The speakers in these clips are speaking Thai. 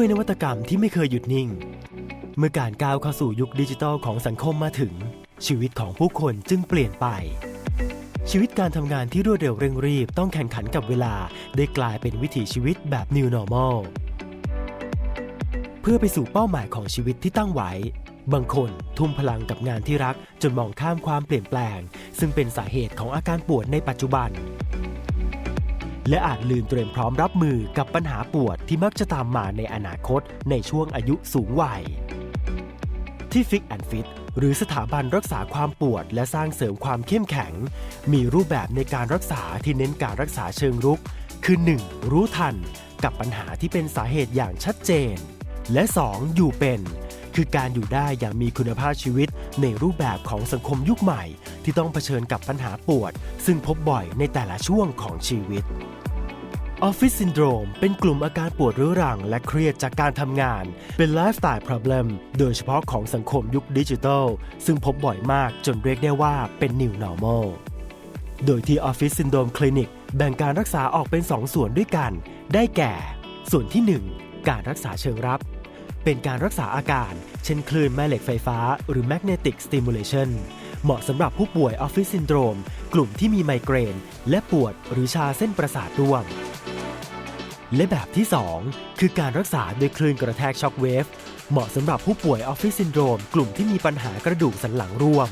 ด้วยนวัตกรรมที่ไม่เคยหยุดนิ่ง เมื่อการก้าวเข้าสู่ยุคดิจิทัลของสังคมมาถึง ชีวิตของผู้คนจึงเปลี่ยนไป ชีวิตการทำงานที่รวดเร็วเร่งรีบต้องแข่งขันกับเวลา ได้กลายเป็นวิถีชีวิตแบบ New Normal เพื่อไปสู่เป้าหมายของชีวิตที่ตั้งไว้ บางคนทุ่มพลังกับงานที่รักจนมองข้ามความเปลี่ยนแปลง ซึ่งเป็นสาเหตุของอาการปวดในปัจจุบัน และอาจลืมเตรียมพร้อมรับมือกับปัญหาปวดที่มักจะตามมาในอนาคตในช่วงอายุสูงวัย ที่ Fix and Fit หรือสถาบันรักษาความปวด และสร้างเสริมความเข้มแข็ง มีรูปแบบในการรักษาที่เน้นการรักษาเชิงรุก คือ 1. รู้ทัน กับปัญหาที่เป็นสาเหตุอย่างชัดเจน และ 2. อยู่เป็น คือการอยู่ได้อย่างมีคุณภาพชีวิตในรูปแบบของสังคมยุคใหม่ ที่ต้องเผชิญกับปัญหาปวด ซึ่งพบบ่อยในแต่ละช่วงของชีวิตออฟฟิศซินโดรมเป็นกลุ่มอาการปวดเรื้อรังและเครียดจากการทำงาน เป็นไลฟ์สไตล์ problem โดยเฉพาะของสังคมยุคดิจิทัล ซึ่งพบบ่อยมากจนเรียกได้ว่าเป็น new normal โดยที่ออฟฟิศซินโดรมคลินิกแบ่งการรักษาออกเป็น 2 ส่วนด้วยกัน ได้แก่ ส่วนที่ 1 การรักษาเชิงรับ เป็นการรักษาอาการ เช่นคลื่นแม่เหล็กไฟฟ้า หรือ magnetic stimulation เหมาะสำหรับผู้ป่วยออฟฟิศซินโดรม กลุ่มที่มีไมเกรน และปวดหรือชาเส้นประสาทร่วม และแบบที่ 2 คือการรักษาโดยคลื่นกระแทกช็อคเวฟเหมาะสำหรับผู้ป่วยออฟฟิศซินโดรม กลุ่มที่มีปัญหากระดูกสันหลังร่วม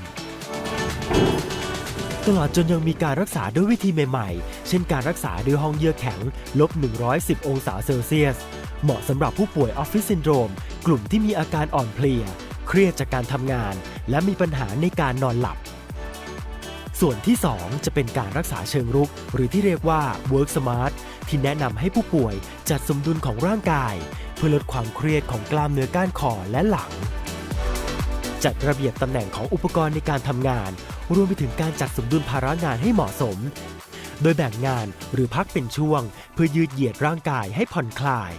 ตลอดจนยังมีการรักษาด้วยวิธีใหม่ๆ เช่นการรักษาด้วยห้องเยื่อแข็งลบ 110 องศาเซลเซียส เหมาะสำหรับผู้ป่วยออฟฟิศซินโดรม กลุ่มที่มีอาการอ่อนเพลีย เครียดจากการทำงาน และมีปัญหาในการนอนหลับ ส่วนที่ 2 จะเป็นการรักษาเชิงรุก หรือที่เรียกว่า work smart ที่แนะนำให้ผู้ป่วยจัดสมดุลของร่างกาย เพื่อลดความเครียดของกล้ามเนื้อก้านคอและหลัง จัดระเบียบตำแหน่งของอุปกรณ์ในการทำงาน รวมไปถึงการจัดสมดุลภาระงานให้เหมาะสมโดยแบ่งงานหรือพักเป็นช่วง เพื่อยืดเหยียดร่างกายให้ผ่อนคลาย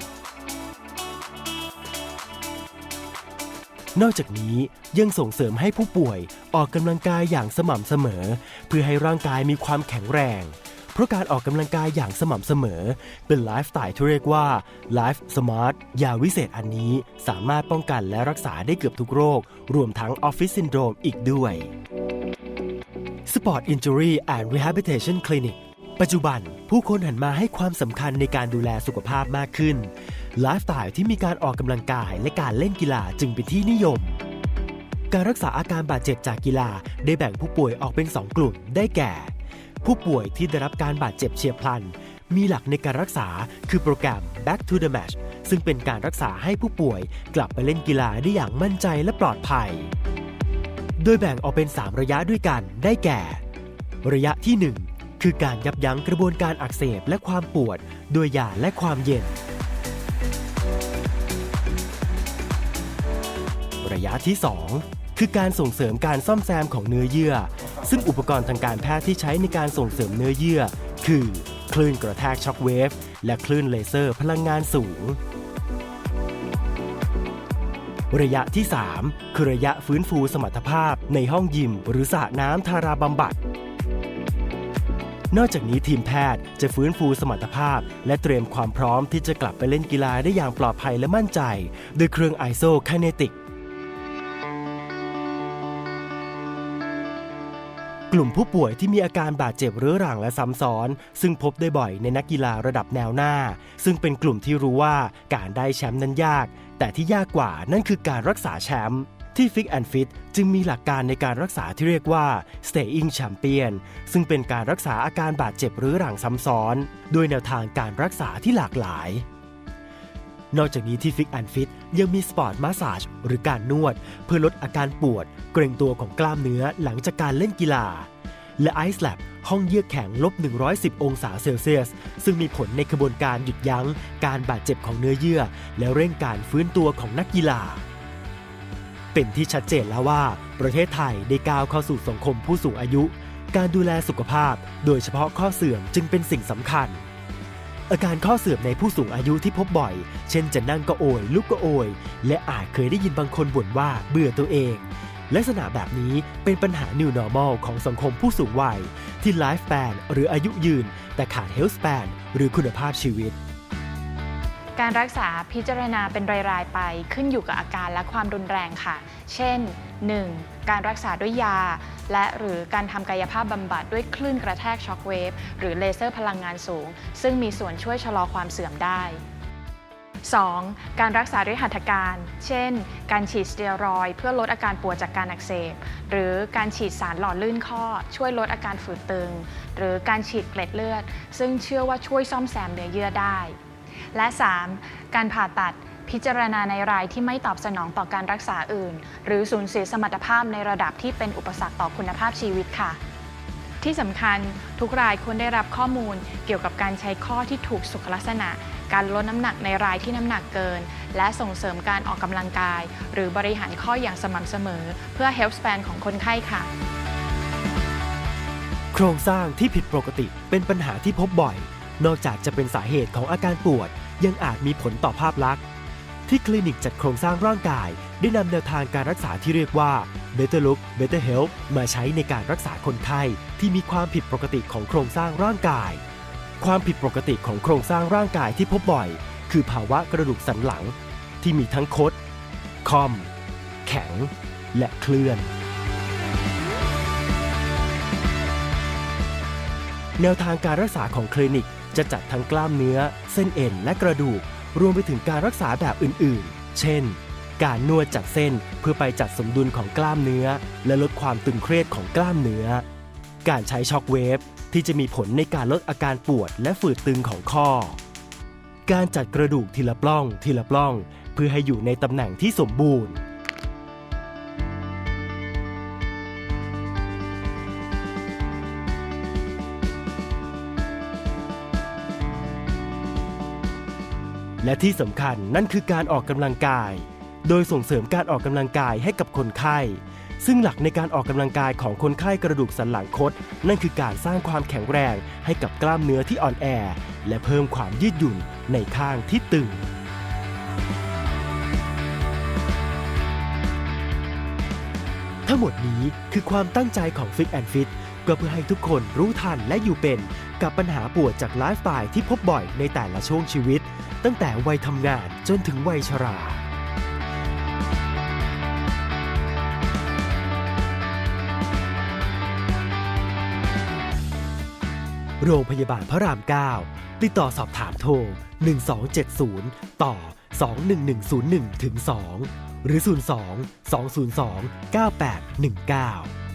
นอกจากนี้ยังส่งเสริมให้ผู้ป่วยออกกำลังกายอย่างสม่ำเสมอ เพื่อให้ร่างกายมีความแข็งแรง เพราะการออกกำลังกายอย่างสม่ำเสมอ เป็นไลฟ์สไตล์ที่เรียกว่า Life Smart ยาวิเศษอันนี้สามารถป้องกันและรักษาได้เกือบทุกโรค รวมทั้งออฟฟิศซินโดรมอีกด้วย Sport Injury and Rehabilitation Clinic ปัจจุบันผู้คนหันมาให้ความสำคัญในการดูแลสุขภาพมากขึ้น ไลฟ์สไตล์ที่มีการออกกำลังกายและการเล่นกีฬาจึงเป็นที่นิยม การรักษาอาการบาดเจ็บจากกีฬาได้แบ่งผู้ป่วยออกเป็น 2 กลุ่มได้แก่ ผู้ป่วยที่ได้รับการบาดเจ็บเฉียบพลัน มีหลักในการรักษาคือโปรแกรม Back to the Match ซึ่งเป็นการรักษาให้ผู้ป่วยกลับไปเล่นกีฬาได้อย่างมั่นใจและปลอดภัย โดยแบ่งออกเป็น 3 ระยะด้วยกันได้แก่ ระยะที่ 1 คือการยับยั้งกระบวนการอักเสบและความปวด โดยยาและความเย็น ระยะที่ 2 คือการส่งเสริมการซ่อมแซมของเนื้อเยื่อ ซึ่งอุปกรณ์ทางการแพทย์ที่ใช้ในการส่งเสริมเนื้อเยื่อ คือ คลื่นกระแทกช็อคเวฟและคลื่นเลเซอร์พลังงานสูง ระยะที่ 3 คือระยะฟื้นฟูสมรรถภาพในห้องยิม หรือสระน้ำทาราบำบัดนอกจากนี้ทีมแพทย์จะฟื้นฟูสมรรถภาพ และเตรียมความพร้อมที่จะกลับไปเล่นกีฬาได้อย่างปลอดภัยและมั่นใจ โดยเครื่อง ISO Kinetic กลุ่มผู้ป่วยที่มีอาการบาดเจ็บเรื้อรังและซ้ำซ้อน ซึ่งพบได้บ่อยในนักกีฬาระดับแนวหน้า ซึ่งเป็นกลุ่มที่รู้ว่าการได้แชมป์นั้นยาก แต่ที่ยากกว่านั่นคือการรักษาแชมป์ที่ Fix and Fit จึงมีหลักการในการรักษาที่เรียกว่า Staying Champion ซึ่งเป็นการรักษาอาการบาดเจ็บเรื้อรังซ้ำซ้อนด้วยแนวทางการรักษาที่หลากหลาย นอกจากนี้ที่ Fix and Fit ยังมีสปอร์ตมาสซาจหรือการนวด เพื่อลดอาการปวด เกร็งตัวของกล้ามเนื้อหลังจากการเล่นกีฬา และ Ice Lab ห้องเยือกแข็งลบ 110 องศาเซลเซียส ซึ่งมีผลในกระบวนการหยุดยั้ง การบาดเจ็บของเนื้อเยื่อ และเร่งการฟื้นตัวของนักกีฬา เป็นที่ชัดเจนแล้วว่า ประเทศไทยได้ก้าวเข้าสู่สังคมผู้สูงอายุ การดูแลสุขภาพ โดยเฉพาะข้อเสื่อมจึงเป็นสิ่งสำคัญ อาการข้อเสื่อมในผู้สูงอายุที่พบบ่อย เช่นจะนั่งก็โอยลุกก็โอย และอาจเคยได้ยินบางคนบ่นว่าเบื่อตัวเอง ลักษณะแบบนี้เป็นปัญหา New Normal ของสังคมผู้สูงวัย ที่ Life Span หรืออายุยืน แต่ขาด Health Span หรือคุณภาพชีวิต การรักษาพิจารณาเป็นราย ๆ ไปขึ้นอยู่กับอาการและความรุนแรงค่ะ เช่น 1. การรักษาด้วยยา และหรือการทำกายภาพบำบัดด้วยคลื่นกระแทกช็อคเวฟหรือเลเซอร์พลังงานสูง ซึ่งมีส่วนช่วยชะลอความเสื่อมได้ 2. การรักษาด้วยหัตถการ เช่น การฉีดสเตียรอยเพื่อลดอาการปวดจากการอักเสบ หรือการฉีดสารหล่อลื่นข้อ ช่วยลดอาการฝืดตึง หรือการฉีดเกล็ดเลือด ซึ่งเชื่อว่าช่วยซ่อมแซมเนื้อเยื่อได้ และ 3. การผ่าตัด พิจารณาในรายที่ไม่ตอบสนองต่อการรักษาอื่น หรือสูญเสียสมรรถภาพในระดับที่เป็นอุปสรรคต่อคุณภาพชีวิตค่ะ ที่สำคัญทุกรายควรได้รับข้อมูลเกี่ยวกับการใช้ข้อที่ถูกสุขลักษณะ การลดน้ำหนักในรายที่น้ำหนักเกิน และส่งเสริมการออกกำลังกาย หรือบริหารข้ออย่างสม่ำเสมอ เพื่อ health span ของคนไข้ค่ะ โครงสร้างที่ผิดปกติเป็นปัญหาที่พบบ่อย นอกจากจะเป็นสาเหตุของอาการปวด ยังอาจมีผลต่อภาพลักษณ์ ที่คลินิกจัดโครงสร้างร่างกาย ได้นำแนวทางการรักษาที่เรียกว่า Better Look Better Health มาใช้ในการรักษาคนไข้ที่มีความผิดปกติของโครงสร้างร่างกาย ความผิดปกติของโครงสร้างร่างกายที่พบบ่อย คือภาวะกระดูกสันหลัง ที่มีทั้งคด คอม แข็ง และเคลื่อน แนวทางการรักษาของคลินิกจะจัดทั้งกล้ามเนื้อ เส้นเอ็นและกระดูก รวมไปถึงการรักษาแบบอื่นๆ เช่น การนวดจัดเส้นเพื่อไปจัดสมดุลของกล้ามเนื้อ และลดความตึงเครียดของกล้ามเนื้อ การใช้ช็อคเวฟที่จะมีผลในการลดอาการปวดและฝืดตึงของข้อ การจัดกระดูกทีละปล้องทีละปล้อง เพื่อให้อยู่ในตำแหน่งที่สมบูรณ์ และที่สำคัญนั่นคือการออกกำลังกาย โดยส่งเสริมการออกกำลังกายให้กับคนไข้ ซึ่งหลักในการออกกำลังกายของคนไข้กระดูกสันหลังคดนั่นคือการสร้างความแข็งแรงให้กับกล้ามเนื้อที่อ่อนแอ และเพิ่มความยืดหยุ่นในข้างที่ตึงทั้งหมดนี้คือความตั้งใจของ Fit and Fit ก็เพื่อให้ทุกคนรู้ทันและอยู่เป็น กับปัญหาปวดจากไลฟ์สไตล์ที่พบบ่อยในแต่ละช่วงชีวิต ตั้งแต่วัยทำงานจนถึงวัยชรา โรงพยาบาลพระราม 9 ติดต่อสอบถามโทร 1270 ต่อ 21101ถึง2หรือ 02 202 9819